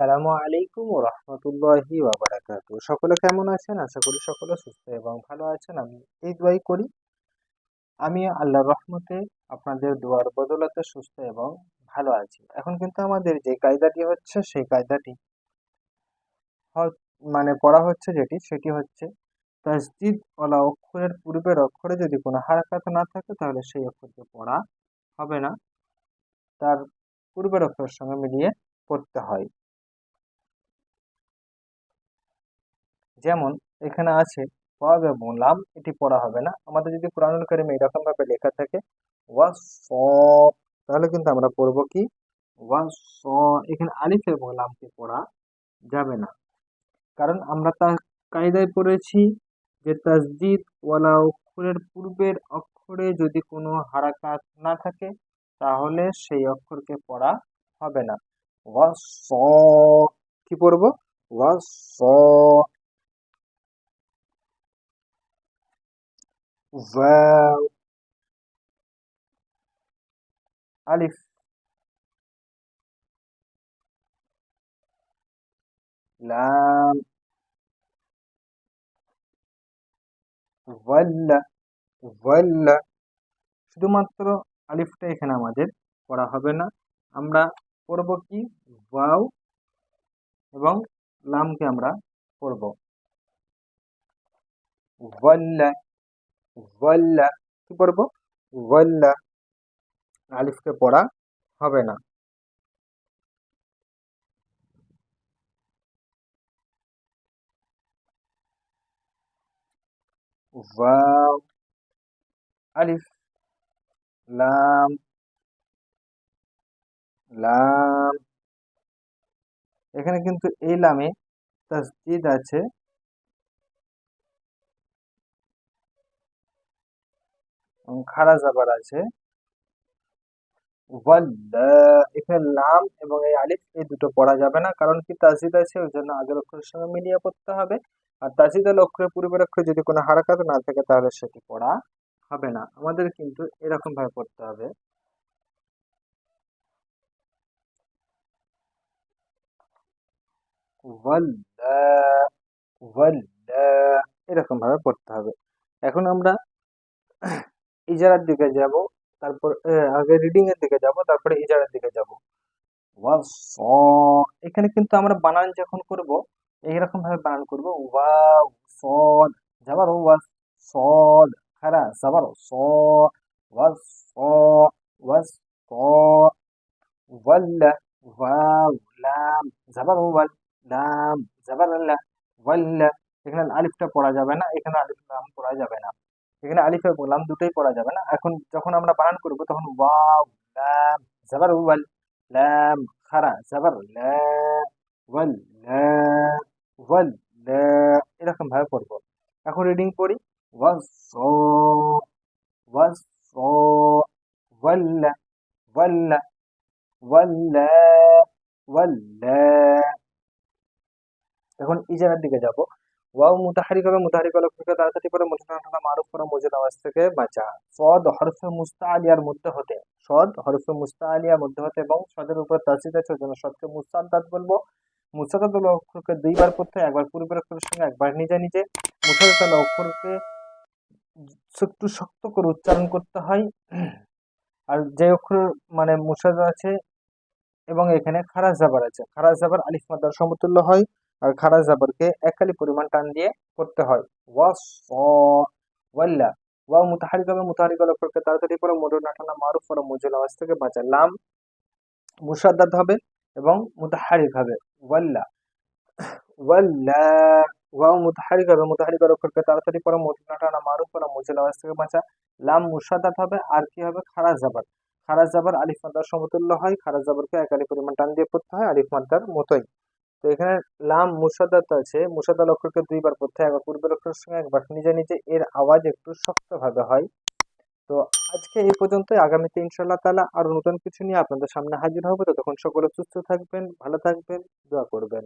আসসালামু আলাইকুম ও রহমতুল্লাহি ওয়াবারাকাতু সকলে কেমন আছেন? আশা করি সকলে সুস্থ এবং ভালো আছেন। আমি এই দোয়াই করি। আমি আল্লাহর রহমতে আপনাদের দোয়ার বদলাতে সুস্থ এবং ভালো আছি। এখন কিন্তু আমাদের যে কায়দাটি হচ্ছে, সেই কায়দাটি মানে পড়া হচ্ছে যেটি, সেটি হচ্ছে তাসজিদ ওলা অক্ষরের পূর্বের অক্ষরে যদি কোনো হারাকাত না থাকে, তাহলে সেই অক্ষরকে পড়া হবে না। তার পূর্বের অক্ষরের সঙ্গে মিলিয়ে পড়তে হয়। যেমন এখানে আছে ওয়াব এবং লাম এটি পড়া হবে না। আমাদের যদি কোরআনুল কারিমে এরকম ভাবে লেখা থাকে, ওয়াস তাহলে কিন্তু আমরা পড়ব কি? ওয়াস এখানে আলিফ এবং লামকে পড়া যাবে না। কারণ আমরা তা কায়দায় পড়েছি যে তাসদিদ ওয়ালা অক্ষরের পূর্বের অক্ষরে যদি কোনো হারাকাত না থাকে, তাহলে সেই অক্ষরকে পড়া হবে না। ওয়াস কি পড়ব? ওয়াস واو ألف লাম ওয়াল্লা ওয়াল্লা শুধুমাত্র আলিফটা এখানে আমাদের পড়া হবে না আমরা পড়ব কি ওয়াও এবং লামকে আমরা পড়ব ওয়াল্লা ওয়াল্লা কি পড়ব? ওয়াল্লা আলিফকে পড়া হবে না। আলিফ, লাম লাম। এখানে কিন্তু এই লামে তাসদিদ আছে। খাড়া জাবার আছে। এখানে লাম এবং এই আলিফ এই দুটো পড়া যাবে না, কারণ কি তাজিদ আছে, ওই জন্য আগের অক্ষরের সঙ্গে মিলিয়ে পড়তে হবে। আর তাজিদের অক্ষরে, পূর্বের অক্ষরে যদি কোনো হারাকাত না থাকে, তাহলে সেটি পড়া হবে না। আমাদের কিন্তু এরকম ভাবে পড়তে হবে। এরকম ভাবে পড়তে হবে। এখন আমরা ইজারার দিকে যাব তারপর আগে রিডিং এর দিকে যাব তারপরে ইজারার দিকে যাব। এখানে কিন্তু আমরা বানান যখন করব এইরকম ভাবে বানান করব ওয়াও সদ যাবার ওয়াস সদ খারা যাবার স ওয়াস স ওয়াস স ওয়াল্লা ওয়াও লাম যাবার ওয়াল লাম যাবার আল্লাহ ওয়াল্লা এখানে আলিফটা পড়া যাবে না এখানে আলিফ লাম পড়া যাবে না। এখানে আলিফ এবং লাম দুটোই পড়া যাবে না? এখন যখন আমরা বানান করব তখন ওয়াও, লাম, জাবার, ওয়াল, লাম, খারা, জাবার ওয়াল ওয়াল এরকম ভাবে পড়ব। এখন রিডিং পড়ি ওয়াস ওয়াস ওয়াল্লা ওয়াল্লা ওয়াল্লা ওয়াল্লা এখন ইজারার দিকে যাব। ওয়াও, মুতাহারিক হবে, মুতাহারিক হলো ফিকে তাড়াতাড়ি করে মুতাহারিক মারুফ করা মজিদ আওয়াজ থেকে বাঁচা। সদ, হরফে মুস্তা আলিয়ার মধ্যে হতে, সদ, হরফে মুস্তা আলিয়ার মধ্যে হতে এবং সদের উপর তাসিদ আছে জন্য সদকে মুস্তাদাত বলব। মুস্তাদাত হলো অক্ষরকে দুইবার পড়তে একবার পূর্বের অক্ষরের সঙ্গে, একবার নিজে নিজে। মুসাদাত অক্ষরকে একটু শক্ত করে উচ্চারণ করতে হয়। আর যে অক্ষর মানে মুসাদ আছে এবং এখানে খারাজ জাবার আছে। খারাজ জাবার আলিফ মাদার সমতুল্য হয়। আর খাড়া জাবরকে একালি পরিমাণ টান দিয়ে করতে হয়। ওয়াস ওয়াল্লা ওয়া মুতাহারিক হবে মুতাহারিক তাড়াতাড়ি পরে মোটর নাটানা, মারুফ পরে মুজল আওয়াজ থেকে বাঁচা। লাম মুসাদ্দাদ হবে এবং মুতাহারিক হবে। ওয়াল্লা। ওয়াল্লা। ওয়াও মুতাহারিক হবে। মুতাহারিক অক্ষরকে তাড়াতাড়ি পরে মোটর নাটানা, মারুফ পরে মুজল আওয়াজ থেকে বাঁচা। লাম মুসাদ্দাদ হবে। আর কি হবে? খাড়া জাবার। খারাজ জাবার আলিফ মাদ্দার সমতুল্য হয়। খারাজ জাবারকে একালি পরিমাণ টান দিয়ে পড়তে হয় আলিফ মাদ্দার মতোই। তো এখানে লাম মুসাদাত আছে। মুসাদা অক্ষরকে দুইবার পড়তে হয়। একবার পূর্বের অক্ষরের সঙ্গে, একবার নিজে নিজে। এর আওয়াজ একটু শক্তভাবে হয়। তো আজকে এই পর্যন্তই। আগামীতে ইনশাল্লাহ তালা আরও নতুন কিছু নিয়ে আপনাদের সামনে হাজির হব। ততক্ষণ সকলে সুস্থ থাকবেন, ভালো থাকবেন, দোয়া করবেন।